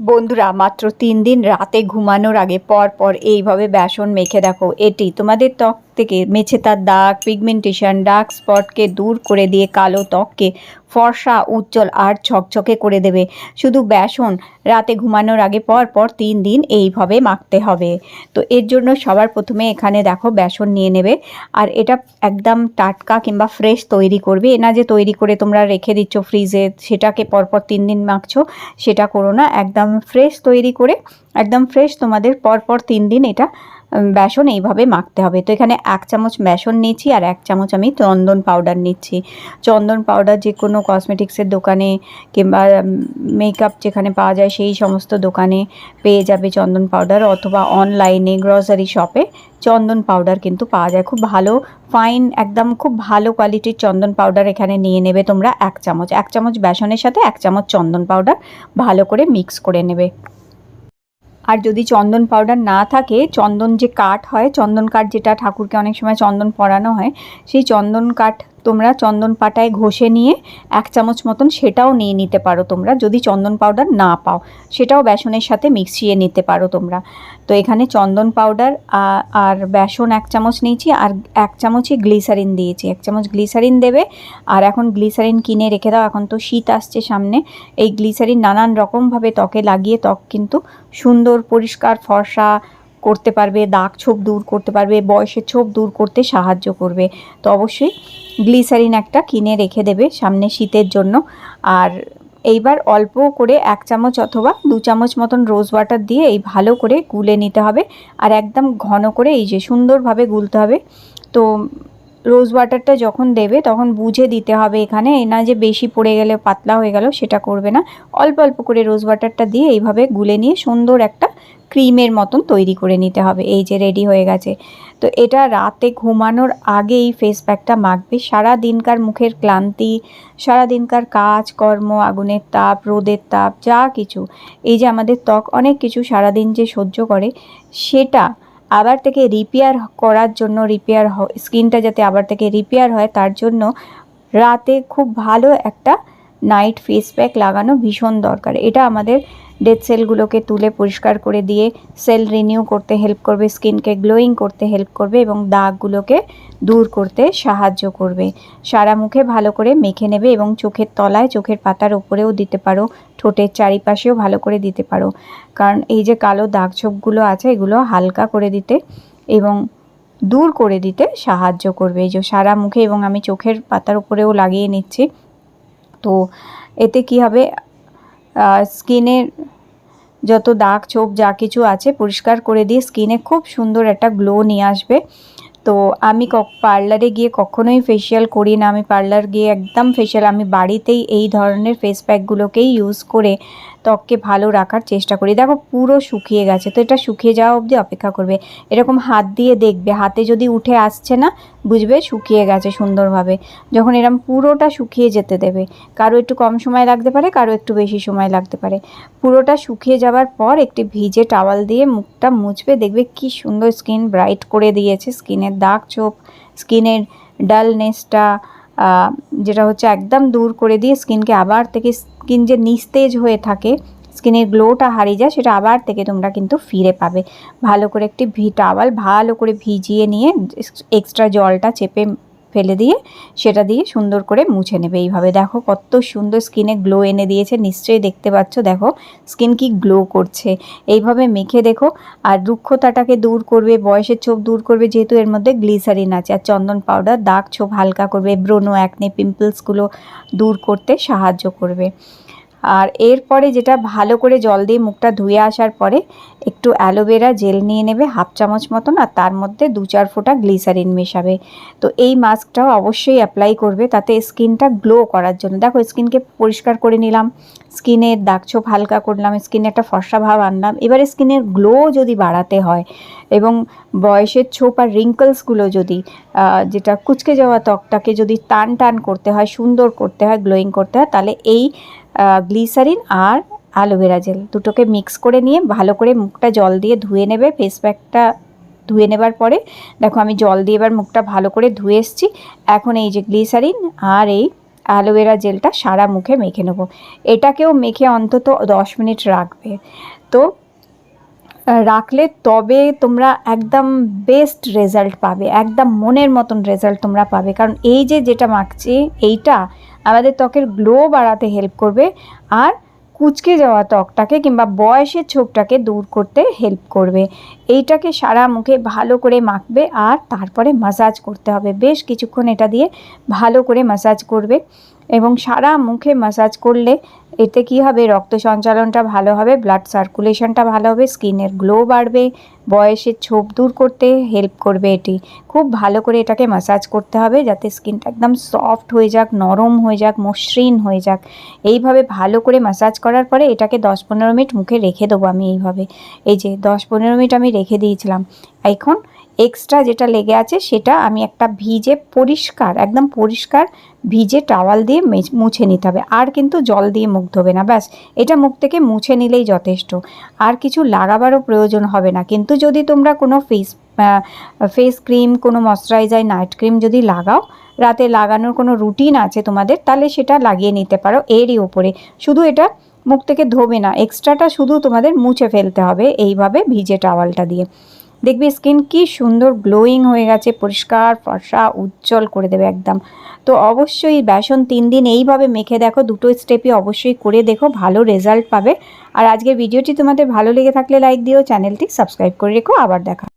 বন্ধুরা, মাত্র তিন দিন রাতে ঘুমানোর আগে পর পর এইভাবে বেসন মেখে দেখো। এটি তোমাদের ত্বক থেকে মেছে তার দাগ পিগমেন্টেশন ডার্ক স্পটকে দূর করে দিয়ে কালো ত্বককে ফর্সা, উজ্জ্বল আর ছকছকে করে দেবে। শুধু বেসন, রাতে ঘুমানোর আগে পর পর তিন দিন এইভাবে মাখতে হবে। তো এর জন্য সবার প্রথমে এখানে দেখো বেসন নিয়ে নেবে। আর এটা একদম টাটকা কিংবা ফ্রেশ তৈরি করবে। এ না যে তৈরি করে তোমরা রেখে দিচ্ছ ফ্রিজে সেটাকে পরপর তিন দিন মাখছো, সেটা করো না। একদম ফ্রেশ তৈরি করে, একদম ফ্রেশ তোমাদের পরপর তিন দিন এটা বেসন এইভাবে মাখতে হবে। তো এখানে এক চামচ বেসন নিচ্ছি আর এক চামচ আমি চন্দন পাউডার নিচ্ছি। চন্দন পাউডার যে কোনো কসমেটিক্সের দোকানে কিংবা মেকআপ যেখানে পাওয়া যায় সেই সমস্ত দোকানে পেয়ে যাবে চন্দন পাউডার অথবা অনলাইনে গ্রসারি শপে চন্দন পাউডার কিন্তু পাওয়া যায়। খুব ভালো ফাইন একদম খুব ভালো কোয়ালিটির চন্দন পাউডার এখানে নিয়ে নেবে তোমরা এক চামচ। এক চামচ বেসনের সাথে এক চামচ চন্দন পাউডার ভালো করে মিক্স করে নেবে। আর যদি চন্দন পাউডার না থাকে, চন্দন যে কাঠ হয়, চন্দন কাঠ যেটা ঠাকুরকে অনেক সময় চন্দন পরানো হয়, সেই চন্দন কাঠ তোমরা চন্দন পাটায় ঘষে নিয়ে এক চামচ মতন সেটাও নিয়ে নিতে পারো তোমরা, যদি চন্দন পাউডার না পাও। সেটাও বেসনের সাথে মিশিয়ে নিতে পারো তোমরা। তো এখানে চন্দন পাউডার আর বেসন এক চামচ নিয়েছি, আর এক চামচই গ্লিসারিন দিয়েছি। এক চামচ গ্লিসারিন দেবে, আর এখন গ্লিসারিন কিনে রেখে দাও। এখন তো শীত আসছে সামনে, এই গ্লিসারিন নানান রকমভাবে ত্বকে লাগিয়ে ত্বক কিন্তু সুন্দর, পরিষ্কার, ফর্সা করতে পারবে, দাগ ছোপ দূর করতে পারবে, বয়সের ছোপ দূর করতে সাহায্য করবে। তো অবশ্যই গ্লিসারিন একটা কিনে রেখে দেবে সামনে শীতের জন্য। আর এইবার অল্প করে এক চামচ অথবা দু চামচ মতন রোজ ওয়াটার দিয়ে এই ভালো করে গুলে নিতে হবে। আর একদম ঘন করে এই যে সুন্দরভাবে গুলতে হবে। তো রোজ ওয়াটারটা যখন দেবে, তখন বুঝে দিতে হবে এখানে। না যে বেশি পড়ে গেলে পাতলা হয়ে গেল, সেটা করবে না। অল্প অল্প করে রোজ ওয়াটারটা দিয়ে এইভাবে গুলে নিয়ে সুন্দর একটা ক্রিমের মতন তৈরি করে নিতে হবে। এই যে রেডি হয়ে গেছে। তো এটা রাতে ঘুমানোর আগে এই ফেস প্যাকটা মাখবে। সারা দিনকার মুখের ক্লান্তি, সারা দিনকার কাজ, কর্ম, আগুনের তাপ, রোদের তাপ, যা কিছু। এই যে আমাদের ত্বক অনেক কিছু সারাদিন যে সহ্য করে, সেটা আবার থেকে রিপেয়ার করার জন্য রিপেয়ার স্কিনটা যাতে আবার থেকে রিপেয়ার হয়, তার জন্য রাতে খুব ভালো একটা নাইট ফেস প্যাক লাগানো ভীষণ দরকার। এটা আমাদের ডেড সেলগুলোকে তুলে পরিষ্কার করে দিয়ে সেল রিনিউ করতে হেল্প করবে, স্কিনকে গ্লোয়িং করতে হেল্প করবে এবং দাগগুলোকে দূর করতে সাহায্য করবে। সারা মুখে ভালো করে মেখে নেবে এবং চোখের তলায় চোখের পাতার উপরেও দিতে পারো, ঠোঁটের চারিপাশেও ভালো করে দিতে পারো। কারণ এই যে কালো দাগ ছোপগুলো আছে, এগুলো হালকা করে দিতে এবং দূর করে দিতে সাহায্য করবে। এই যে সারা মুখে এবং আমি চোখের পাতার উপরেও লাগিয়ে নিচ্ছি, তো এতে কি হবে? স্কিনের যত দাগ, ছোপ, যা কিছু আছে, পরিষ্কার করে দিয়ে স্কিনে খুব সুন্দর একটা গ্লো নিয়ে আসবে। তো আমি পার্লারে গিয়ে কখনোই ফেশিয়াল করি না। আমি পার্লার গিয়ে একদম ফেশিয়াল আমি বাড়িতেই এই ধরনের ফেস প্যাকগুলোকেই ইউজ করে ত্বককে ভালো রাখার চেষ্টা করি। দেখো, পুরো শুকিয়ে গেছে, তো এটা শুকিয়ে যাওয়া অবধি অপেক্ষা করবে। এরকম হাত দিয়ে দেখবে, হাতে যদি উঠে আসছে না, বুঝবে শুকিয়ে গেছে সুন্দরভাবে। যখন এরকম পুরোটা শুকিয়ে যেতে দেবে, কারও একটু কম সময় লাগতে পারে, কারও একটু বেশি সময় লাগতে পারে। পুরোটা শুকিয়ে যাওয়ার পর একটি ভিজে টাওয়াল দিয়ে মুখটা মুছবে, দেখবে কি সুন্দর স্কিন ব্রাইট করে দিয়েছে, স্কিনের দাগ ছোপ, স্কিনের ডালনেসটা যেটা হচ্ছে একদম দূর করে দিয়ে স্কিনকে আবার থেকে স্কিন যে নিস্তেজ হয়ে থাকে, স্কিনের গ্লোটা হারিয়ে যায়, সেটা আবার থেকে তোমরা কিন্তু ফিরে পাবে। ভালো করে একটি ভি টাওয়াল ভালো করে ভিজিয়ে নিয়ে, এক্সট্রা জলটা চেপে ফেলে দিয়ে সেটা দিয়ে সুন্দর করে মুছে নেবে এইভাবে। দেখো কত সুন্দর স্কিনে গ্লো এনে দিয়েছে, নিশ্চয়ই দেখতে পাচ্ছ। দেখো স্কিন কি গ্লো করছে। এইভাবে মেখে দেখো। আর রুক্ষতাটাকে দূর করবে, বয়সের ছোপ দূর করবে, যেহেতু এর মধ্যে গ্লিসারিন আছে। আর চন্দন পাউডার দাগ ছোপ হালকা করবে, ব্রোনো অ্যাকনে পিম্পলসগুলো দূর করতে সাহায্য করবে। আর এরপরে যেটা ভালো করে জল দিয়ে মুখটা ধুয়ে আসার পরে একটু অ্যালোভেরা জেল নিয়ে নেবে হাফ চামচ মতন আর তার মধ্যে দু চার ফোঁটা গ্লিসারিন মেশাবে। তো এই মাস্কটাও অবশ্যই অ্যাপ্লাই করবে তাতে স্কিনটা গ্লো করার জন্য। দেখো স্কিনকে পরিষ্কার করে নিলাম স্কিনের দাগছোপ হালকা করলাম, স্কিনে একটা ফর্সা ভাব আনলাম, এবারে স্কিনের গ্লো যদি বাড়াতে হয় এবং বয়সের ছোপ আর রিঙ্কলসগুলো যদি যেটা কুচকে যাওয়া ত্বকটাকে যদি টান টান করতে হয়, সুন্দর করতে হয় গ্লোয়িং করতে হয়, তাহলে এই গ্লিসারিন আর অ্যালোভেরা জেল। দুটোকে মিক্স করে নিয়ে ভালো করে মুখটা জল দিয়ে ধুয়ে নেবে। ফেস প্যাকটা ধুয়ে নেবার পরে, দেখো আমি জল দিয়ে এবার মুখটা ভালো করে ধুয়ে এসেছি। এখন এই যে গ্লিসারিন আর এই অ্যালোভেরা জেলটা সারা মুখে মেখে নেব। এটাকেও মেখে অন্তত দশ মিনিট রাখবে। তো রাখলে তবে তোমরা একদম বেস্ট রেজাল্ট পাবে। একদম মনের মতন রেজাল্ট তোমরা পাবে। কারণ এই যে যেটা মাখছি, এইটা আমাদের ত্বকের গ্লো বাড়াতে হেল্প করবে আর কুচকে যাওয়া ত্বকটাকে কিংবা বয়সের ছোপটাকে দূর করতে হেল্প করবে। এইটাকে সারা মুখে ভালো করে মাখবে আর তারপরে মাসাজ করতে হবে। বেশ কিছুক্ষণ এটা দিয়ে ভালো করে মাসাজ করবে। এবং সারা মুখে মাসাজ করলে এতে কি হবে? রক্ত সঞ্চালনটা ভালো হবে ব্লাড সার্কুলেশনটা ভালো হবে স্কিনের গ্লো বাড়বে, বয়সের ছোপ দূর করতে হেল্প করবে এটি। খুব ভালো করে এটাকে মাসাজ করতে হবে যাতে স্কিনটা একদম সফট হয়ে যাক, নরম হয়ে যাক, মসৃণ হয়ে যাক। এইভাবে ভালো করে মাসাজ করার পরে এটাকে দশ পনেরো মিনিট মুখে রেখে দেবো আমি এইভাবে। এই যে দশ পনেরো মিনিট আমি রেখে দিয়েছিলাম। এখন এক্সট্রা যেটা লেগে আছে সেটা আমি একটা ভিজে পরিষ্কার, একদম পরিষ্কার ভিজে টাওয়াল দিয়ে মেছ- নিতে হবে। আর কিন্তু জল দিয়ে মুখ ধোবে না, ব্যাস। এটা মুখ থেকে মুছে নিলেই যথেষ্ট। আর কিছু লাগাবারও প্রয়োজন হবে না। কিন্তু যদি তোমরা কোনো ফেস ফেস ক্রিম কোনো ময়শ্চারাইজার নাইট ক্রিম যদি লাগাও, রাতে লাগানোর কোনো রুটিন আছে তোমাদের, তাহলে সেটা লাগিয়ে নিতে পারো এরই ওপরে শুধু এটা মুখ থেকে ধোবে না এক্সট্রাটা শুধু তোমাদের মুছে ফেলতে হবে এইভাবে ভিজে টাওয়ালটা দিয়ে। দেখবে স্কিন কি সুন্দর গ্লোয়িং হয়ে গেছে, পরিষ্কার, ফর্সা, উজ্জ্বল করে দেবে একদম। তো অবশ্যই বেসন তিন দিন এইভাবে মেখে দেখো, দুটো স্টেপই অবশ্যই করে দেখো, ভালো রেজাল্ট পাবে। আর আজকের ভিডিওটি তোমাদের ভালো লেগে থাকলে লাইক দিও চ্যানেলটি সাবস্ক্রাইব করে রেখো, আবার দেখা